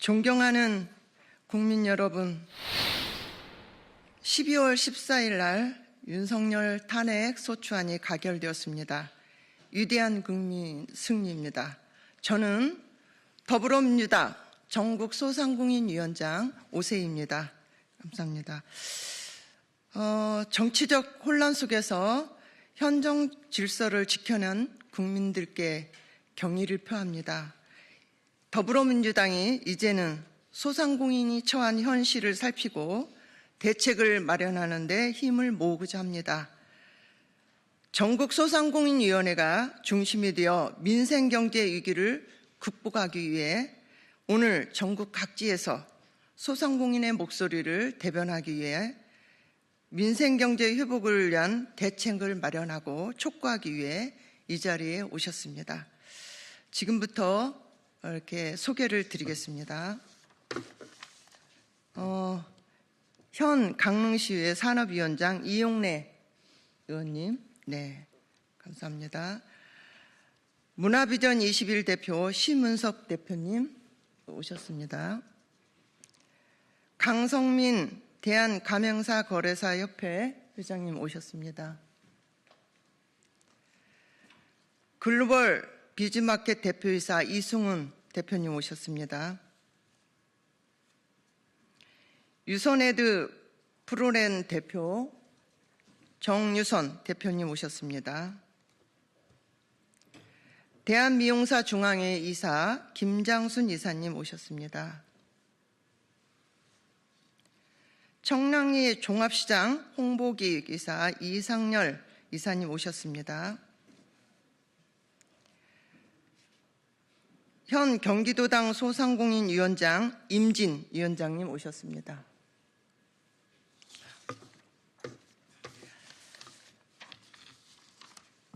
존경하는 국민 여러분, 12월 14일 날 윤석열 탄핵 소추안이 가결되었습니다. 위대한 국민 승리입니다. 저는 더불어민주당 전국 소상공인 위원장 오세희입니다. 감사합니다. 어, 정치적 혼란 속에서 현정 질서를 지켜낸 국민들께 경의를 표합니다. 더불어민주당이 이제는 소상공인이 처한 현실을 살피고 대책을 마련하는 데 힘을 모으고자 합니다. 전국 소상공인위원회가 중심이 되어 민생경제 위기를 극복하기 위해 오늘 전국 각지에서 소상공인의 목소리를 대변하기 위해 민생경제 회복을 위한 대책을 마련하고 촉구하기 위해 이 자리에 오셨습니다. 지금부터 이렇게 소개를 드리겠습니다. 어, 현 강릉시의 산업위원장 이용래 의원님, 네, 감사합니다. 문화비전 21 대표 심은석 대표님 오셨습니다. 강성민 대한가명사 거래사 협회 회장님 오셨습니다. 글로벌 비즈마켓 대표이사 이승훈 대표님 오셨습니다. 유선헤드 프로렌 대표 정유선 대표님 오셨습니다. 대한미용사 중앙회 이사 김장순 이사님 오셨습니다. 청량리 종합시장 홍보기획 이사 이상열 이사님 오셨습니다. 현 경기도당 소상공인 위원장 임진 위원장님 오셨습니다.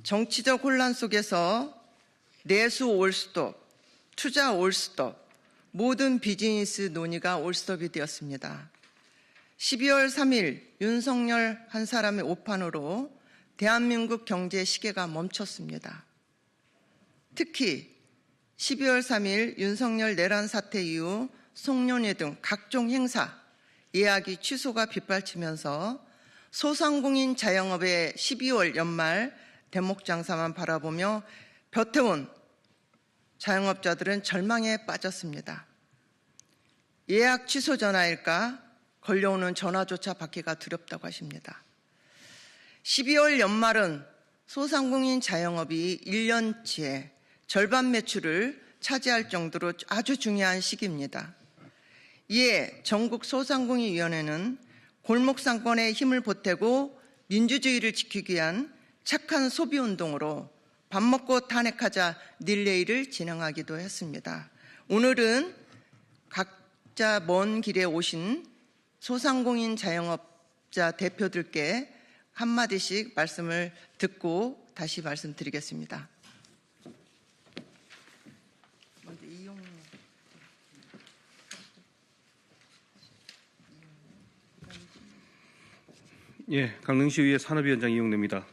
정치적 혼란 속에서 내수 올스톱, 투자 올스톱, 모든 비즈니스 논의가 올스톱이 되었습니다. 12월 3일 윤석열 한 사람의 오판으로 대한민국 경제 시계가 멈췄습니다. 특히 12월 3일 윤석열 내란 사태 이후 송년회 등 각종 행사, 예약이 취소가 빗발치면서 소상공인 자영업의 12월 연말 대목 장사만 바라보며 벼태온 자영업자들은 절망에 빠졌습니다. 예약 취소 전화일까 걸려오는 전화조차 받기가 두렵다고 하십니다. 12월 연말은 소상공인 자영업이 1년치의 절반 매출을 차지할 정도로 아주 중요한 시기입니다. 이에 전국 소상공인위원회는 골목상권에 힘을 보태고 민주주의를 지키기 위한 착한 소비 운동으로 밥 먹고 탄핵하자 릴레이를 진행하기도 했습니다. 오늘은 각자 먼 길에 오신 소상공인 자영업자 대표들께 한마디씩 말씀을 듣고 다시 말씀드리겠습니다. 먼저 이용 예, 강릉시의회 산업위원장 이용래입니다.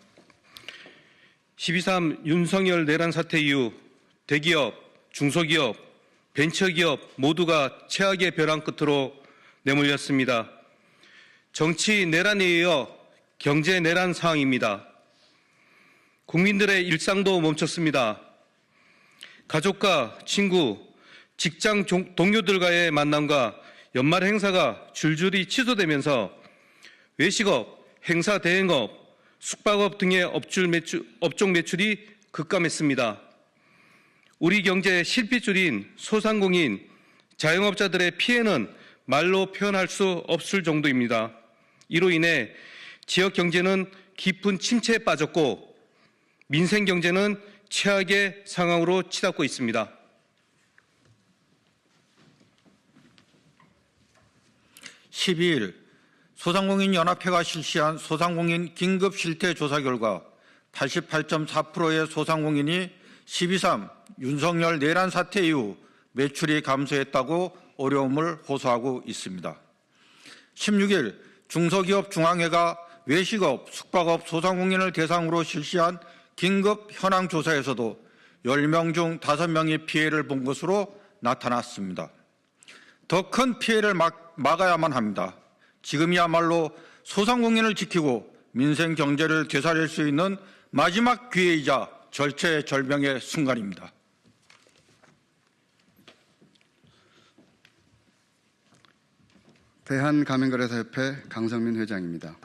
12.3 윤석열 내란 사태 이후 대기업, 중소기업, 벤처기업 모두가 최악의 벼랑 끝으로 내몰렸습니다. 정치 내란에 이어 경제 내란 상황입니다. 국민들의 일상도 멈췄습니다. 가족과 친구, 직장 종- 동료들과의 만남과 연말 행사가 줄줄이 취소되면서 외식업, 행사 대행업, 숙박업 등의 업줄 매출, 업종 매출이 급감했습니다. 우리 경제의 실핏줄인 소상공인, 자영업자들의 피해는 말로 표현할 수 없을 정도입니다. 이로 인해 지역 경제는 깊은 침체에 빠졌고 민생 경제는 최악의 상황으로 치닫고 있습니다. (12일) 소상공인연합회가 실시한 소상공인 긴급 실태 조사 결과 88.4%의 소상공인이 12.3 윤석열 내란 사태 이후 매출이 감소했다고 어려움을 호소하고 있습니다. 16일 중소기업 중앙회가 외식업, 숙박업, 소상공인을 대상으로 실시한 긴급 현황 조사에서도 10명 중 5명이 피해를 본 것으로 나타났습니다. 더 큰 피해를 막, 막아야만 합니다. 지금이야말로 소상공인을 지키고 민생 경제를 되살릴 수 있는 마지막 기회이자 절체절명의 순간입니다. 대한가맹거래사협회 강성민 회장입니다.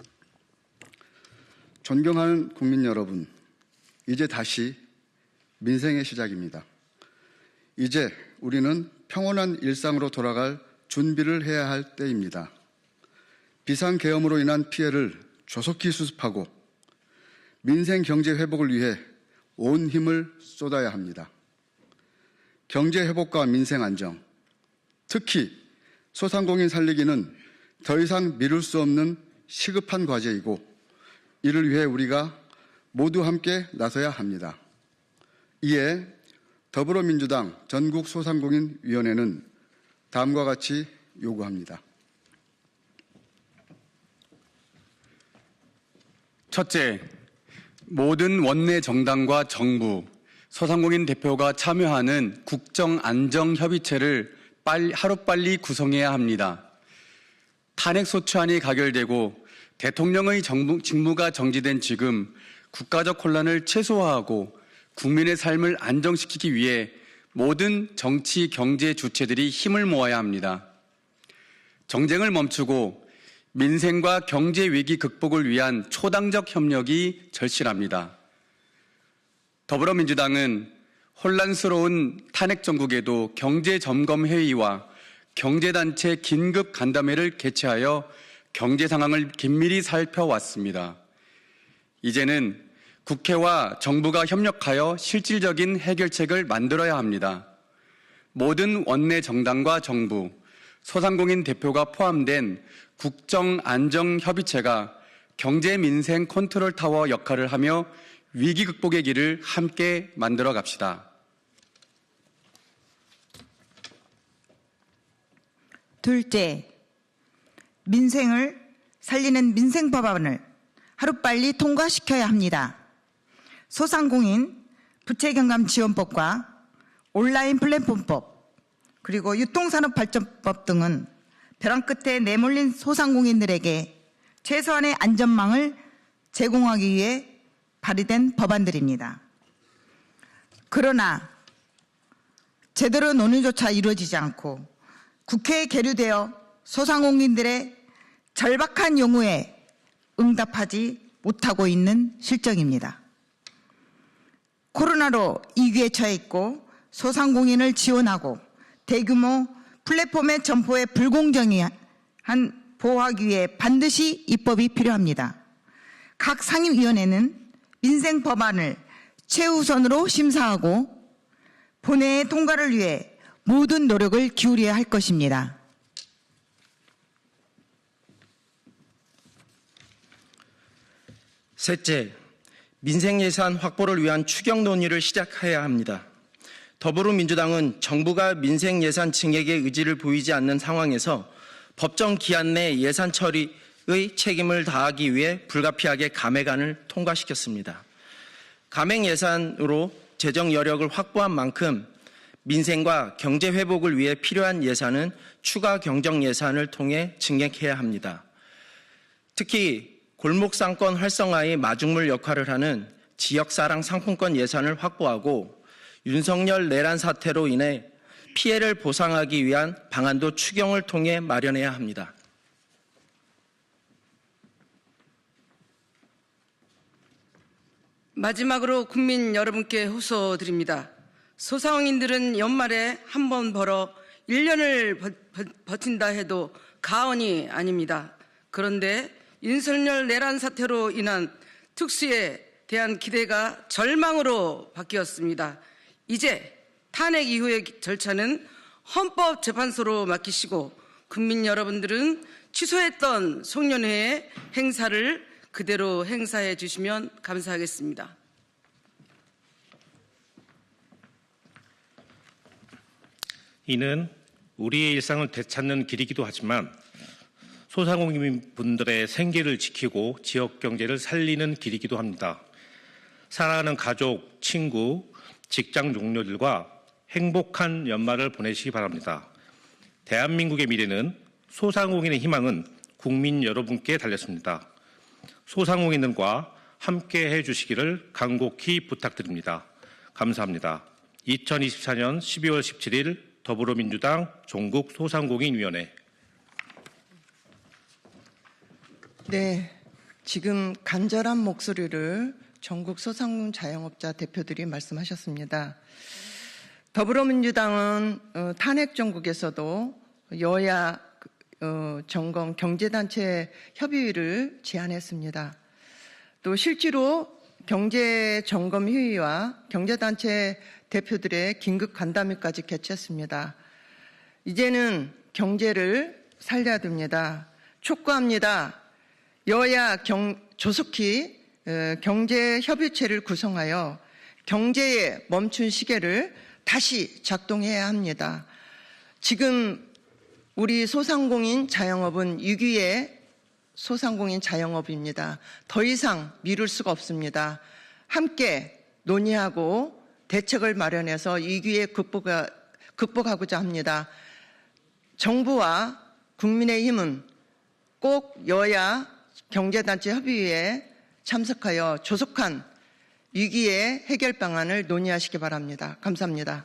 존경하는 국민 여러분, 이제 다시 민생의 시작입니다. 이제 우리는 평온한 일상으로 돌아갈 준비를 해야 할 때입니다. 비상계엄으로 인한 피해를 조속히 수습하고 민생 경제 회복을 위해 온 힘을 쏟아야 합니다. 경제 회복과 민생 안정, 특히 소상공인 살리기는 더 이상 미룰 수 없는 시급한 과제이고 이를 위해 우리가 모두 함께 나서야 합니다. 이에 더불어민주당 전국소상공인위원회는 다음과 같이 요구합니다. 첫째, 모든 원내 정당과 정부, 소상공인 대표가 참여하는 국정안정협의체를 빨리, 하루빨리 구성해야 합니다. 탄핵소추안이 가결되고 대통령의 정부, 직무가 정지된 지금 국가적 혼란을 최소화하고 국민의 삶을 안정시키기 위해 모든 정치, 경제 주체들이 힘을 모아야 합니다. 정쟁을 멈추고 민생과 경제 위기 극복을 위한 초당적 협력이 절실합니다. 더불어민주당은 혼란스러운 탄핵 정국에도 경제 점검 회의와 경제단체 긴급 간담회를 개최하여 경제 상황을 긴밀히 살펴왔습니다. 이제는 국회와 정부가 협력하여 실질적인 해결책을 만들어야 합니다. 모든 원내 정당과 정부, 소상공인 대표가 포함된 국정안정협의체가 경제민생 컨트롤 타워 역할을 하며 위기 극복의 길을 함께 만들어 갑시다. 둘째, 민생을 살리는 민생 법안을 하루빨리 통과시켜야 합니다. 소상공인 부채경감 지원법과 온라인 플랫폼법 그리고 유통산업발전법 등은 벼랑 끝에 내몰린 소상공인들에게 최소한의 안전망을 제공하기 위해 발의된 법안들입니다. 그러나 제대로 논의조차 이루어지지 않고 국회에 계류되어 소상공인들의 절박한 요구에 응답하지 못하고 있는 실정입니다. 코로나로 위기에 처해 있고 소상공인을 지원하고 대규모 플랫폼의 점포의 불공정한 보호하기 위해 반드시 입법이 필요합니다. 각 상임위원회는 민생 법안을 최우선으로 심사하고 본회의 통과를 위해 모든 노력을 기울여야 할 것입니다. 셋째, 민생 예산 확보를 위한 추경 논의를 시작해야 합니다. 더불어민주당은 정부가 민생 예산 증액에 의지를 보이지 않는 상황에서 법정 기한 내 예산 처리의 책임을 다하기 위해 불가피하게 감액안을 통과시켰습니다. 감액 예산으로 재정 여력을 확보한 만큼 민생과 경제 회복을 위해 필요한 예산은 추가 경정 예산을 통해 증액해야 합니다. 특히 골목 상권 활성화의 마중물 역할을 하는 지역 사랑 상품권 예산을 확보하고 윤석열 내란 사태로 인해 피해를 보상하기 위한 방안도 추경을 통해 마련해야 합니다. 마지막으로 국민 여러분께 호소드립니다. 소상공인들은 연말에 한 번 벌어 1년을 버틴다 해도 가언이 아닙니다. 그런데 윤석열 내란 사태로 인한 특수에 대한 기대가 절망으로 바뀌었습니다. 이제 탄핵 이후의 절차는 헌법재판소로 맡기시고 국민 여러분들은 취소했던 송년회의 행사를 그대로 행사해 주시면 감사하겠습니다. 이는 우리의 일상을 되찾는 길이기도 하지만 소상공인 분들의 생계를 지키고 지역 경제를 살리는 길이기도 합니다. 사랑하는 가족, 친구, 직장 동료들과 행복한 연말을 보내시기 바랍니다. 대한민국의 미래는 소상공인의 희망은 국민 여러분께 달렸습니다. 소상공인들과 함께 해주시기를 간곡히 부탁드립니다. 감사합니다. 2024년 12월 17일 더불어민주당 종국 소상공인위원회 네, 지금 간절한 목소리를 전국 소상공 자영업자 대표들이 말씀하셨습니다. 더불어민주당은 어, 탄핵 정국에서도 여야 어, 정검 경제단체 협의회를 제안했습니다. 또 실제로 경제 점검 회의와 경제단체 대표들의 긴급 간담회까지 개최했습니다. 이제는 경제를 살려야 됩니다. 촉구합니다. 여야 경, 조속히 어, 경제 협의체를 구성하여 경제의 멈춘 시계를 다시 작동해야 합니다. 지금 우리 소상공인 자영업은 위기의 소상공인 자영업입니다. 더 이상 미룰 수가 없습니다. 함께 논의하고 대책을 마련해서 위기에 극복하, 극복하고자 합니다. 정부와 국민의힘은 꼭 여야 경제단체 협의회에 참석하여 조속한 위기의 해결 방안을 논의하시기 바랍니다. 감사합니다.